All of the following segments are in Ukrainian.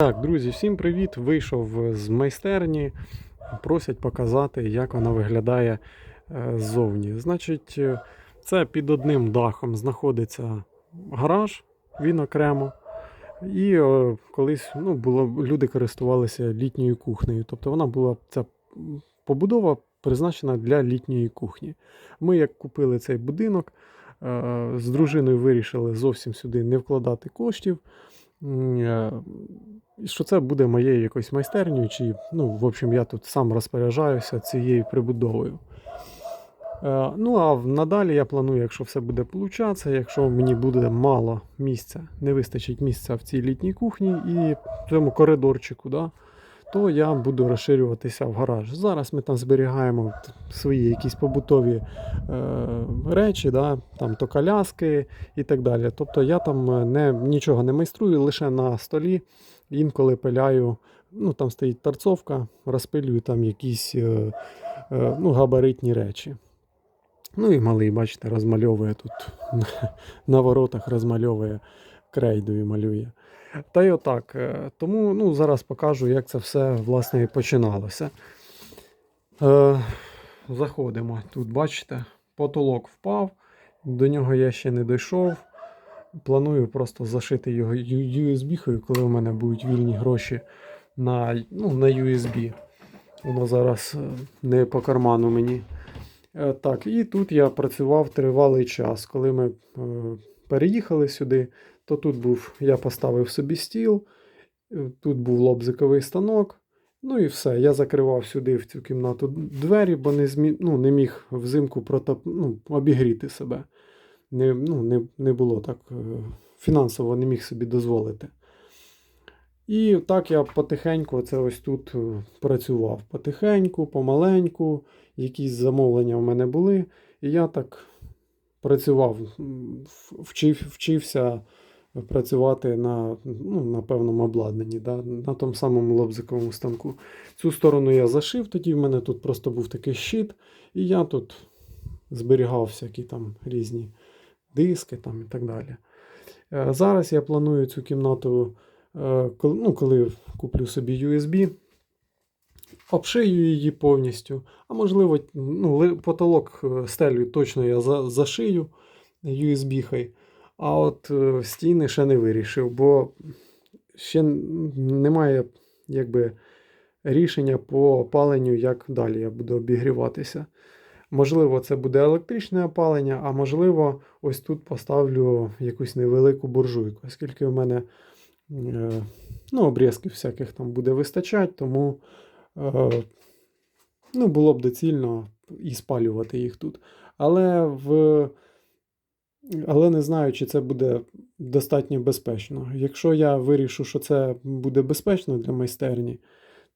Так, друзі, всім привіт! Вийшов з майстерні. Просять показати, як вона виглядає е, ззовні. Значить, е, це під одним дахом знаходиться гараж, він окремо. І е, колись ну, було, люди користувалися літньою кухнею. Тобто вона була ця побудова призначена для літньої кухні. Ми, як купили цей будинок, з дружиною вирішили зовсім сюди не вкладати коштів. Що це буде моєю якоюсь майстерню, чи, ну, в общем, я тут сам розпоряджаюся цією прибудовою. Е, ну, а надалі я планую, якщо все буде получатися, якщо мені буде мало місця, не вистачить місця в цій літній кухні і в цьому коридорчику, да, то я буду розширюватися в гараж. Зараз ми там зберігаємо свої якісь побутові е, речі, да, там то коляски і так далі. Тобто я там е, не, нічого не майструю, лише на столі інколи пиляю. Ну, там стоїть торцовка, розпилюю там якісь е, е, ну, габаритні речі. Ну і малий, бачите, розмальовує тут на воротах, розмальовує крейдою малює. Та й отак. е, Тому ну, зараз покажу, як це все власне і починалося. Е, заходимо. Тут, бачите, потолок впав, до нього я ще не дійшов. Планую просто зашити його USB-хою, коли у мене будуть вільні гроші на, ну, на USB. Воно зараз е, не по карману мені. Е, Так, і тут я працював тривалий час. Коли ми переїхали сюди, то тут був, я поставив собі стіл, тут був лобзиковий станок. Ну і все. Я закривав сюди в цю кімнату двері, бо не, змі... ну, не міг взимку протоп... ну, обігріти себе. Не, ну, не, не було так е, фінансово не міг собі дозволити. І так я потихеньку це ось тут е, працював. Потихеньку, помаленьку, якісь замовлення в мене були. І я так працював, вчив, вчився працювати на, ну, на певному обладнанні, да, на тому самому лобзиковому станку. Цю сторону я зашив, тоді в мене тут просто був такий щит, і я тут зберігав всякі там різні диски там, і так далі. Е, Зараз я планую цю кімнату, е, ну, коли куплю собі USB, обшию її повністю. А можливо, ну, потолок е, стелю точно я зашию USB-хай. А от е, стіни ще не вирішив, бо ще немає якби, рішення по опаленню, як далі я буду обігріватися. Можливо, це буде електричне опалення, а можливо, ось тут поставлю якусь невелику буржуйку, оскільки в мене е, ну, обрізків всяких там буде вистачати, тому е, ну, було б доцільно і спалювати їх тут. Але в але не знаю, чи це буде достатньо безпечно. Якщо я вирішу, що це буде безпечно для майстерні,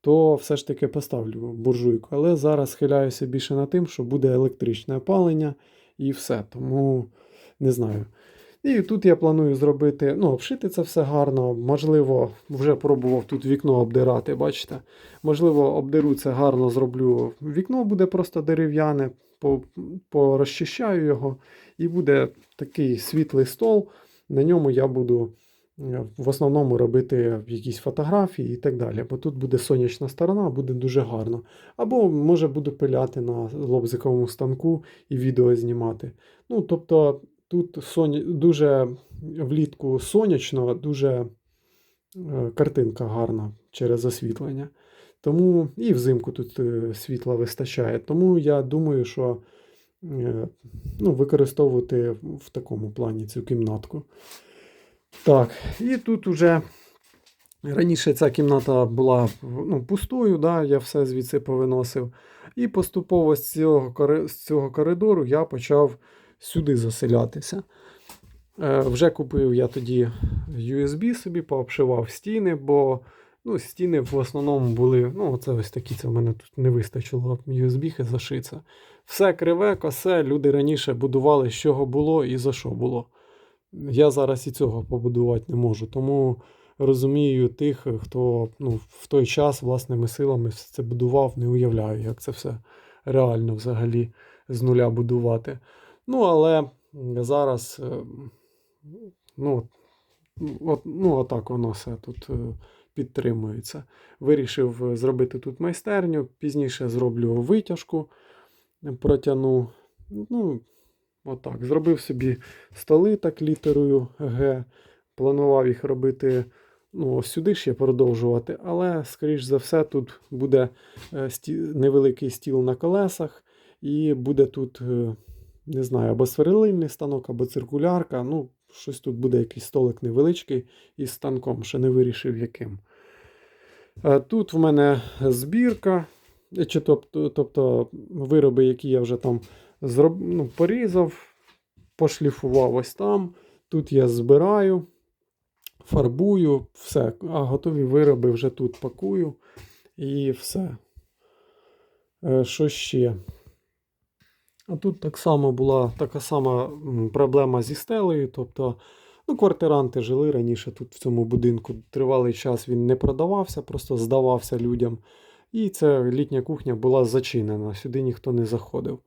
то все ж таки поставлю буржуйку. Але зараз схиляюся більше на тим, що буде електричне опалення і все. Тому не знаю. І тут я планую зробити, ну, обшити це все гарно. Можливо, вже пробував тут вікно обдирати, бачите? Можливо, обдеру це гарно зроблю. Вікно буде просто дерев'яне, порозчищаю його, і буде такий світлий стол. На ньому я буду е, в основному робити якісь фотографії і так далі. Бо тут буде сонячна сторона, буде дуже гарно. Або може буду пиляти на лобзиковому станку і відео знімати. Ну, тобто, тут соня... дуже влітку сонячно, дуже е, картинка гарна через освітлення. Тому і взимку тут е, світла вистачає. Тому я думаю, що ну, використовувати в такому плані цю кімнатку. Так, і тут уже раніше ця кімната була ну, пустою, да, я все звідси повиносив. І поступово з цього, з цього коридору я почав сюди заселятися. Е, вже купив я тоді USB собі, пообшивав стіни, бо ну, стіни в основному були. Ну, це ось такі, це в мене тут не вистачило USB зашиться. Все криве, косе, люди раніше будували, з чого було і за що було. Я зараз і цього побудувати не можу. Тому розумію тих, хто ну, в той час власними силами це будував, не уявляю, як це все реально взагалі з нуля будувати. Ну, але зараз, е, ну, от, ну, отак воно все тут підтримуються. Вирішив е, зробити тут майстерню, пізніше зроблю витяжку, е, протягну. Ну, отак. Зробив собі столи так літерою Г. Планував їх робити ну, сюди ще продовжувати, але, скоріш за все, тут буде е, невеликий стіл на колесах, і буде тут, не знаю, або сверлильний станок, або циркулярка. Ну, щось тут буде якийсь столик невеличкий із станком, ще не вирішив яким. Е, Тут в мене збірка, чи тобто, тобто вироби, які я вже там зроб, ну, порізав, пошліфував ось там. Тут я збираю, фарбую, все. А готові вироби вже тут пакую і все. Е, Що ще? А тут так само була така сама проблема зі стелею. Тобто, ну, квартиранти жили раніше тут в цьому будинку. Тривалий час він не продавався, просто здавався людям. І ця літня кухня була зачинена, сюди ніхто не заходив.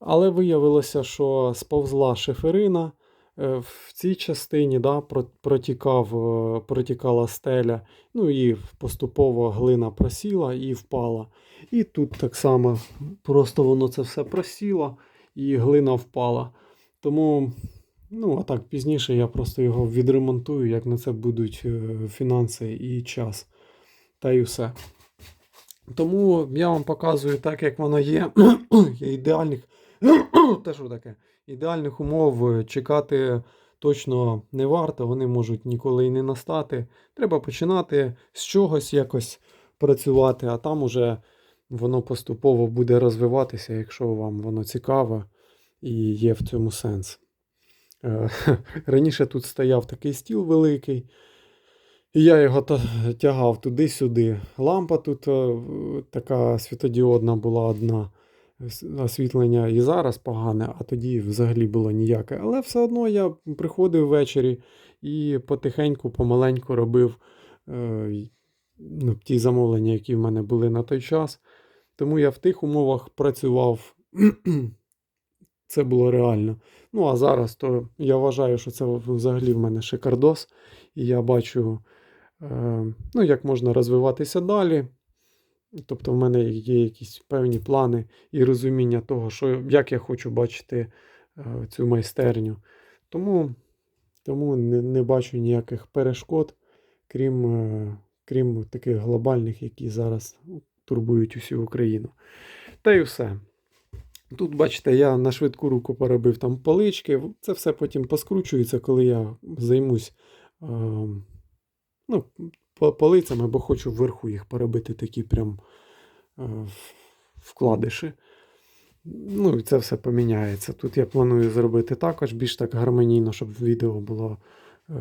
Але виявилося, що сповзла шиферина. Е, В цій частині да, протікав, е, протікала стеля, ну і поступово глина просіла і впала. І тут так само просто воно це все просіло і глина впала. Тому, ну, а так пізніше я просто його відремонтую, як на це будуть е, фінанси і час. Та й все. Тому я вам показую так, як воно. Є ідеальних. Те, що таке? Ідеальних умов е, чекати точно не варто, вони можуть ніколи і не настати. Треба починати з чогось якось працювати, а там уже воно поступово буде розвиватися, якщо вам воно цікаво і є в цьому сенс. Е, Раніше тут стояв такий стіл великий, і я його тягав туди-сюди. Лампа тут е, така світодіодна була одна. Освітлення і зараз погане, а тоді взагалі було ніяке. Але все одно я приходив ввечері і потихеньку, помаленьку робив е, ну, ті замовлення, які в мене були на той час. Тому я в тих умовах працював. Це було реально. Ну, а зараз то я вважаю, що це взагалі в мене шикардос. І я бачу, е, ну, як можна розвиватися далі. Тобто, в мене є якісь певні плани і розуміння того, що, як я хочу бачити е, цю майстерню. Тому, тому не, не бачу ніяких перешкод, крім, е, крім таких глобальних, які зараз турбують усю Україну. Та й все. Тут, бачите, я на швидку руку поробив там полички. Це все потім поскручується, коли я займусь е, ну, полицями, бо хочу вверху їх поробити такі прям е, вкладиші. Ну, і це все поміняється. Тут я планую зробити також більш так гармонійно, щоб відео було е,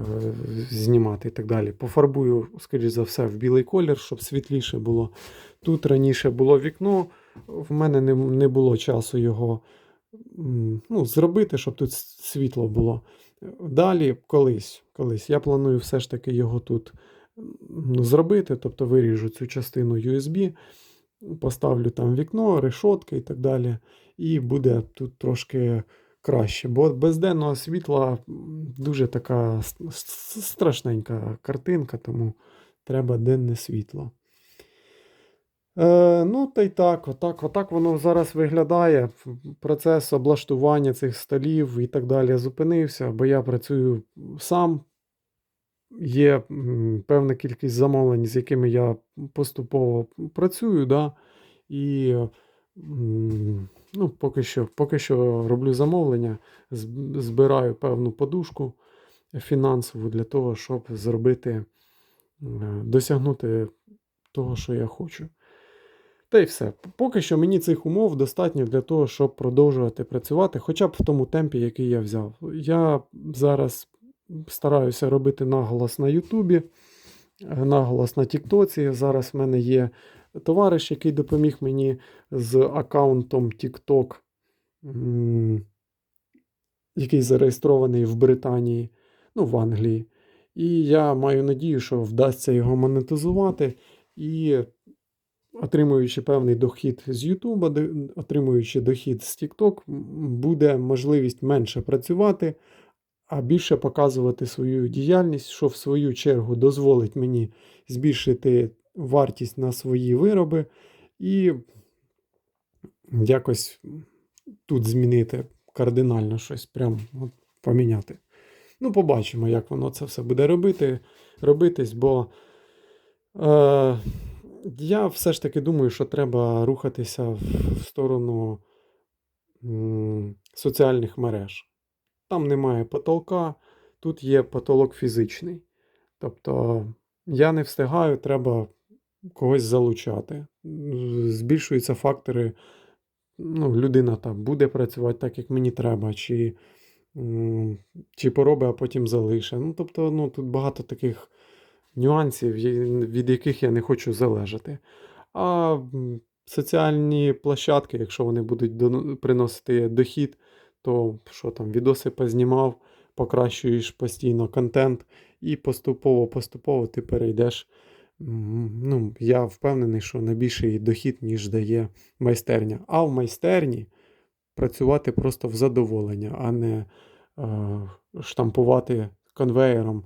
знімати і так далі. Пофарбую, скоріш за все, в білий колір, щоб світліше було. Тут раніше було вікно, в мене не, не було часу його ну, зробити, щоб тут світло було. Далі, колись, колись, я планую все ж таки його тут зробити, тобто виріжу цю частину USB, поставлю там вікно, решотки і так далі. І буде тут трошки краще. Бо без денного світла дуже така страшненька картинка, тому треба денне світло. Е, ну, та й так, отак, отак воно зараз виглядає. Процес облаштування цих столів і так далі зупинився, бо я працюю сам. Є певна кількість замовлень, з якими я поступово працюю, да? і ну, поки, що, поки що роблю замовлення, збираю певну подушку фінансову для того, щоб зробити, досягнути того, що я хочу. Та й все. Поки що мені цих умов достатньо для того, щоб продовжувати працювати, хоча б в тому темпі, який я взяв. Я зараз стараюся робити наголос на Ютубі, е, наголос на Тіктоці. Зараз в мене є товариш, який допоміг мені з аккаунтом TikTok, який зареєстрований в Британії, ну, в Англії. І я маю надію, що вдасться його монетизувати. І отримуючи певний дохід з де- отримуючи дохід з TikTok, буде можливість менше працювати, а більше показувати свою діяльність, що в свою чергу дозволить мені збільшити вартість на свої вироби і якось тут змінити кардинально щось, прям от, поміняти. Ну, побачимо, як воно це все буде робити, робитись, бо е, я все ж таки думаю, що треба рухатися в сторону м, соціальних мереж. Там немає потолка, тут є потолок фізичний. Тобто я не встигаю, треба когось залучати. Збільшуються фактори. Ну, людина там буде працювати так, як мені треба, чи, чи поробить, а потім залише. Ну, тобто, ну, тут багато таких нюансів, від яких я не хочу залежати. А соціальні площадки, якщо вони будуть приносити дохід, то що там, відоси познімав, покращуєш постійно контент, і поступово-поступово ти перейдеш. Ну, я впевнений, що на більший дохід, ніж дає майстерня. А в майстерні працювати просто в задоволення, а не е, штампувати конвеєром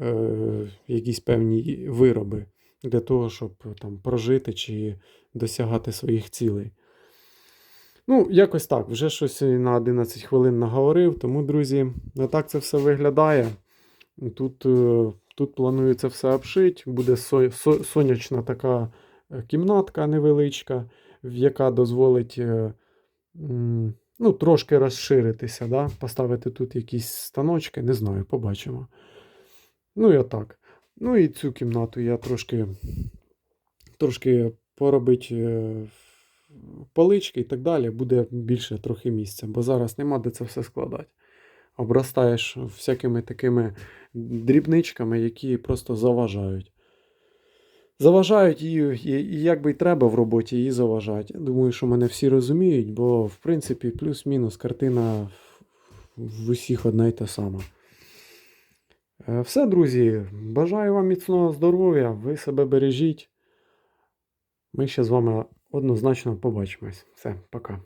е, якісь певні вироби для того, щоб там прожити чи досягати своїх цілей. Ну, якось так, вже щось на 11 хвилин наговорив, тому, друзі, отак це все виглядає. Тут, е, тут планується все обшити, буде со- со- сонячна така е, кімнатка невеличка, яка дозволить е, ну, трошки розширитися, да? поставити тут якісь станочки, не знаю, побачимо. Ну і отак. Ну і цю кімнату я трошки, трошки поробить полички і так далі, буде більше трохи місця, бо зараз нема де це все складати. Обростаєш всякими такими дрібничками, які просто заважають. Заважають і, і, і як би й треба в роботі, і заважають. Думаю, що мене всі розуміють, бо в принципі плюс-мінус картина в усіх одна й та сама. Е, Все, друзі, бажаю вам міцного здоров'я, ви себе бережіть. Ми ще з вами однозначно побачимось. Все, пока.